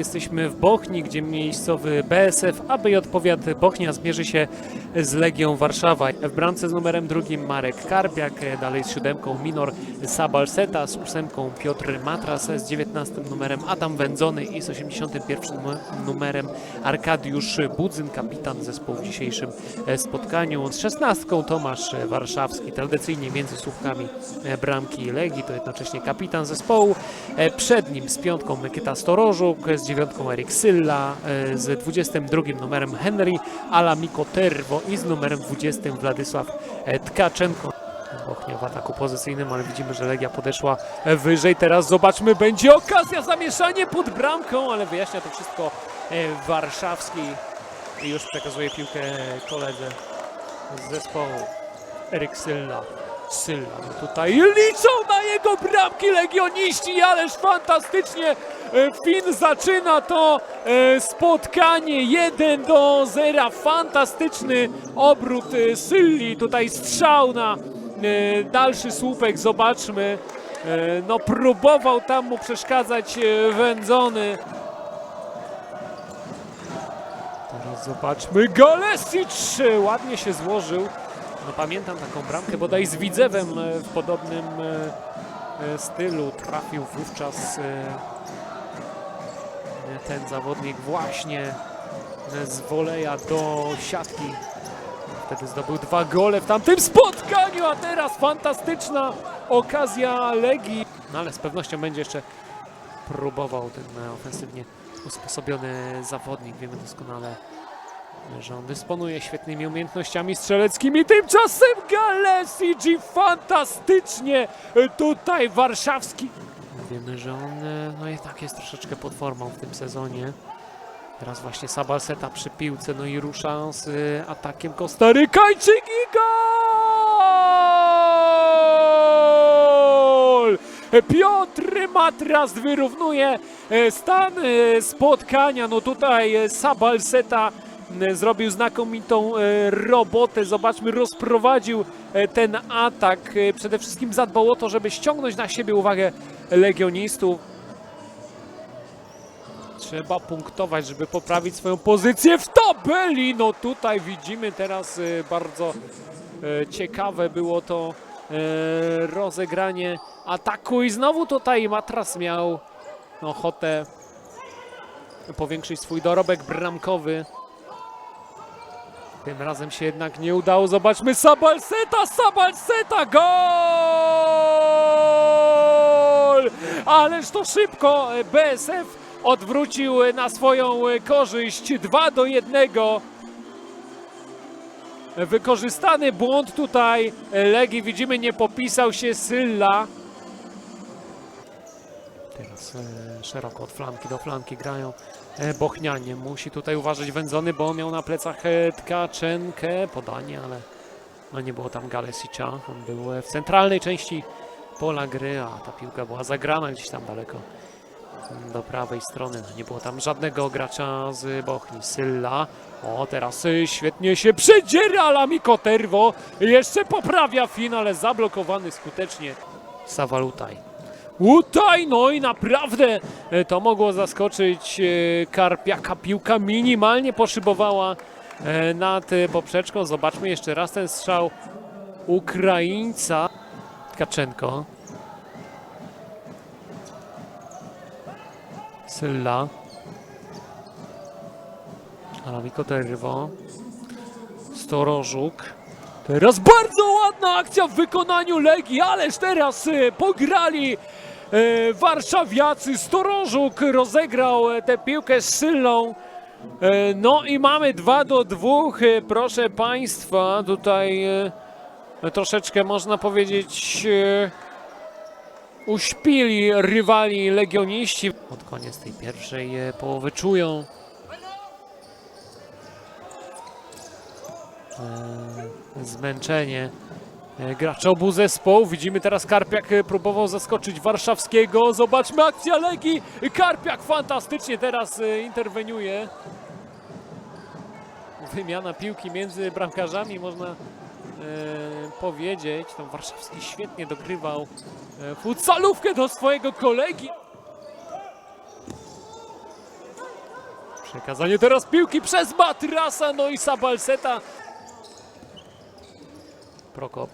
Jesteśmy w Bochni, gdzie miejscowy BSF ABJ Powiat Bochnia zmierzy się z Legią Warszawa. W bramce z numerem drugim Marek Karpiak, dalej z siódemką Minor Sabalseta, z ósemką Piotr Matras, z dziewiętnastym numerem Adam Wędzony i z 81 num- numerem Arkadiusz Budzyn, kapitan zespołu w dzisiejszym e, spotkaniu. Z szesnastką Tomasz Warszawski, tradycyjnie między słupkami e, bramki Legii, to jednocześnie kapitan zespołu. E, Przed nim z piątką Mykyta Storożuk, z dziewiątką Erik Sylla, e, z 22 numerem Henry Alamiko Terwo i z numerem 20 Władysław e, Tkaczenko. Bochnia w ataku pozycyjnym, ale widzimy, że Legia podeszła e, wyżej. Teraz zobaczmy, będzie okazja, zamieszanie pod bramką, ale wyjaśnia to wszystko Warszawski i już przekazuje piłkę koledze z zespołu. Erik Sylla. Sylla no tutaj liczą na jego bramki legioniści, ależ fantastycznie Fin zaczyna to e, spotkanie 1 do 0. Fantastyczny obrót e, Sylli, tutaj strzał na e, dalszy słupek, zobaczmy. E, No próbował tam mu przeszkadzać e, Wędzony. Teraz zobaczmy, Galesic e, ładnie się złożył. No pamiętam taką bramkę bodaj z Widzewem e, w podobnym e, e, stylu. Trafił wówczas e, e, ten zawodnik właśnie z woleja do siatki. Wtedy zdobył dwa gole w tamtym spotkaniu, a teraz fantastyczna okazja Legii. No ale z pewnością będzie jeszcze próbował ten ofensywnie usposobiony zawodnik. Wiemy doskonale, że on dysponuje świetnymi umiejętnościami strzeleckimi. Tymczasem Galesic fantastycznie tutaj warszawski. Wiemy, że on e, no i tak jest troszeczkę pod formą w tym sezonie. Teraz właśnie Sabalseta przy piłce, no i rusza z e, atakiem Kostarykańczyk i gol! Piotr Matras wyrównuje e, stan spotkania. No tutaj Sabalseta zrobił znakomitą e, robotę. Zobaczmy, rozprowadził e, ten atak. E, Przede wszystkim zadbał o to, żeby ściągnąć na siebie uwagę legionistów. Trzeba punktować, żeby poprawić swoją pozycję w tabeli. No tutaj widzimy teraz e, bardzo e, ciekawe było to e, rozegranie ataku i znowu tutaj Matras miał ochotę powiększyć swój dorobek bramkowy. Tym razem się jednak nie udało. Zobaczmy Sabalseta, Sabalseta, gol! Ależ to szybko BSF odwrócił na swoją korzyść 2 do 1. Wykorzystany błąd tutaj Legii, widzimy, nie popisał się Sylla. Teraz e, szeroko od flanki do flanki grają Bochnianie. Musi tutaj uważać Wędzony, bo miał na plecach e, Tkaczenkę. Podanie, ale no nie było tam Galesicia. On był e, w centralnej części pola gry, a ta piłka była zagrana gdzieś tam daleko mm, do prawej strony. No, nie było tam żadnego gracza z Bochni. Sylla. O, teraz świetnie się przedziera Lamiko Terwo. Jeszcze poprawia finale, zablokowany skutecznie. Sawalutaj. Utaj, no i naprawdę e, to mogło zaskoczyć e, Karpiaka. Piłka minimalnie poszybowała e, nad poprzeczką. Zobaczmy jeszcze raz ten strzał Ukraińca. Tkaczenko. Sylla. Alamiko Terwo. Storożuk. Teraz bardzo ładna akcja w wykonaniu Legii, ależ teraz pograli warszawiacy. Storożuk rozegrał e, tę piłkę z Syllą. E, no i mamy 2 do 2, e, proszę Państwa. Tutaj e, troszeczkę można powiedzieć e, uśpili rywali legioniści. Pod koniec tej pierwszej e, połowy czują e, zmęczenie e, graczy obu zespołu. Widzimy teraz Karpiak e, próbował zaskoczyć Warszawskiego. Zobaczmy akcja Legii. Karpiak fantastycznie teraz e, interweniuje. Wymiana piłki między bramkarzami można e, powiedzieć. Tam Warszawski świetnie dogrywał futsalówkę do swojego kolegi. Przekazanie teraz piłki przez Matrasa, no i Sabalseta. Prokop.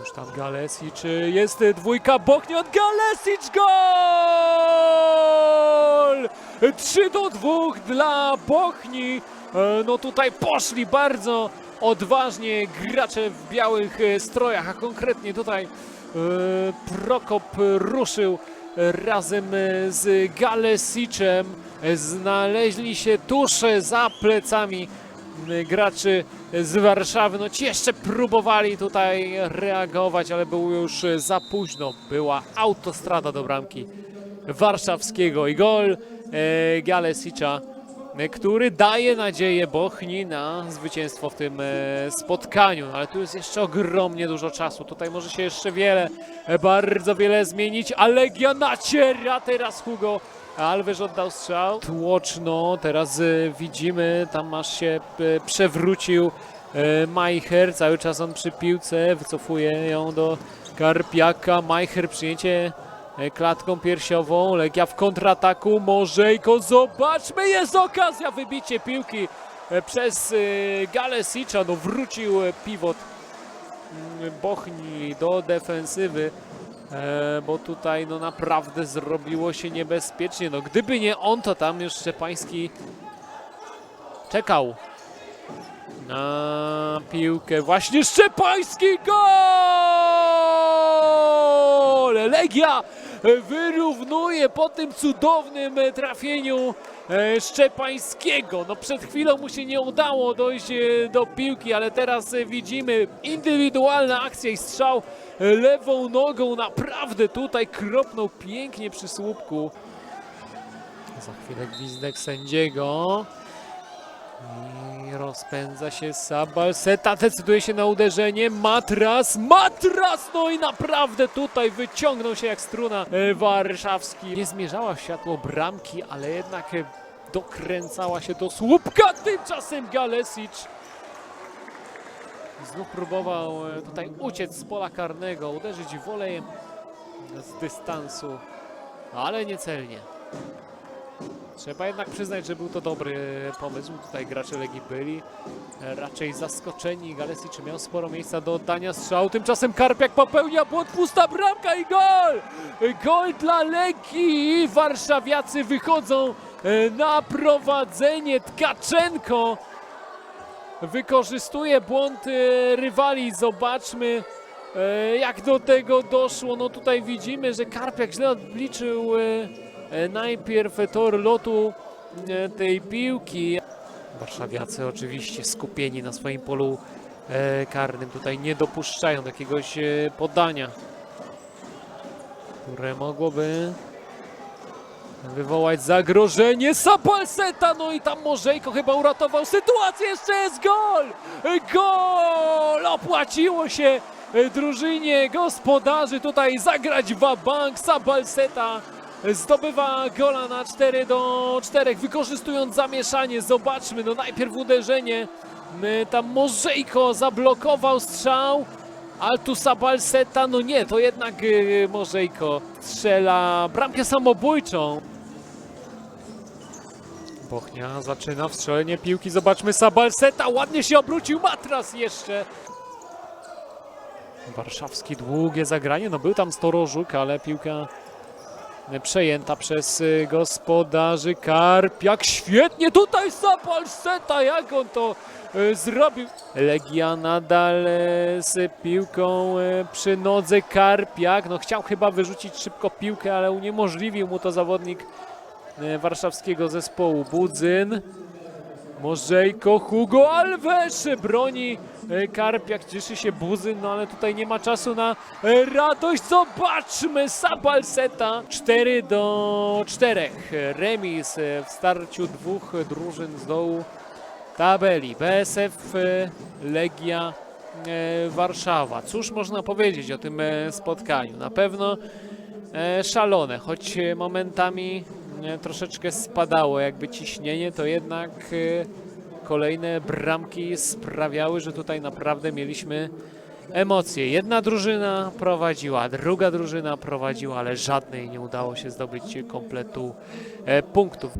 Już tam Galesic, jest dwójka Bochnia od Galesic, gol! 3 do 2 dla Bochni. E, No tutaj poszli bardzo odważnie gracze w białych e, strojach, a konkretnie tutaj e, Prokop ruszył razem z Galesicem. E, Znaleźli się tuż za plecami graczy z Warszawy. No ci jeszcze próbowali tutaj reagować, ale było już za późno. Była autostrada do bramki warszawskiego i gol e, Galesicza, który daje nadzieję Bochni na zwycięstwo w tym e, spotkaniu. Ale tu jest jeszcze ogromnie dużo czasu. Tutaj może się jeszcze wiele, e, bardzo wiele zmienić. A Legia naciera teraz Hugo. Alves oddał strzał. Tłoczno, teraz e, widzimy, tam aż się e, przewrócił e, Majcher. Cały czas on przy piłce, wycofuje ją do Karpiaka. Majcher przyjęcie e, klatką piersiową. Legia w kontrataku. Możejko, zobaczmy, jest okazja. Wybicie piłki e, przez e, Galesicza. No wrócił e, pivot mm, Bochni do defensywy. E, bo tutaj no naprawdę zrobiło się niebezpiecznie. No gdyby nie on, to tam już Szczepański czekał na piłkę. Właśnie Szczepański gol! Legia wyrównuje po tym cudownym e, trafieniu e, Szczepańskiego. No przed chwilą mu się nie udało dojść e, do piłki, ale teraz widzimy indywidualna akcja i strzał lewą nogą. Naprawdę tutaj kropnął pięknie przy słupku. Za chwilę gwizdek sędziego. I rozpędza się Sabalseta, decyduje się na uderzenie, Matras, Matras, no i naprawdę tutaj wyciągnął się jak struna e, warszawski. Nie zmierzała w światło bramki, ale jednak e, dokręcała się do słupka, tymczasem Galesic znów próbował e, tutaj uciec z pola karnego, uderzyć wolejem z dystansu, ale niecelnie. Trzeba jednak przyznać, że był to dobry pomysł. Tutaj gracze Legii byli e, raczej zaskoczeni. Galesic miał sporo miejsca do oddania strzału. Tymczasem Karpiak popełnia błąd, pusta bramka i gol! Gol dla Legii! Warszawiacy wychodzą e, na prowadzenie. Tkaczenko wykorzystuje błąd e, rywali. Zobaczmy jak do tego doszło. No tutaj widzimy, że Karpiak źle odliczył najpierw tor lotu e, tej piłki. Warszawiacy oczywiście skupieni na swoim polu e, karnym. Tutaj nie dopuszczają do jakiegoś e, podania, które mogłoby wywołać zagrożenie Sapalseta. No i tam Możejko chyba uratował sytuację. Jeszcze jest gol! Gol! Opłaciło się e, drużynie gospodarzy tutaj zagrać w bank Sabalseta zdobywa gola na 4 do 4, wykorzystując zamieszanie. Zobaczmy, no najpierw uderzenie. Tam Możejko zablokował strzał, ale tu Sabalseta, no nie, to jednak y, Możejko strzela bramkę samobójczą. Bochnia zaczyna wstrzelenie piłki, zobaczmy Sabalseta, ładnie się obrócił, Matras jeszcze. Warszawski długie zagranie, no był tam Storożuk, ale piłka przejęta przez y, gospodarzy Karpiak. Świetnie tutaj Sapalseta, jak on to y, zrobił. Legia nadal y, z piłką przy nodze Karpiak. No chciał chyba wyrzucić szybko piłkę, ale uniemożliwił mu to zawodnik warszawskiego zespołu. Budzyn. Możejko, Hugo Alves broni e, Karpiak, cieszy się Buzyn, no ale tutaj nie ma czasu na e, radość. Zobaczmy Sabalseta. 4 do 4. Remis e, w starciu dwóch drużyn z dołu tabeli. BSF Legia Warszawa. Cóż można powiedzieć o tym spotkaniu? Na pewno szalone, choć momentami troszeczkę spadało jakby ciśnienie, to jednak e, kolejne bramki sprawiały, że tutaj naprawdę mieliśmy emocje. Jedna drużyna prowadziła, druga drużyna prowadziła, ale żadnej nie udało się zdobyć kompletu e, punktów.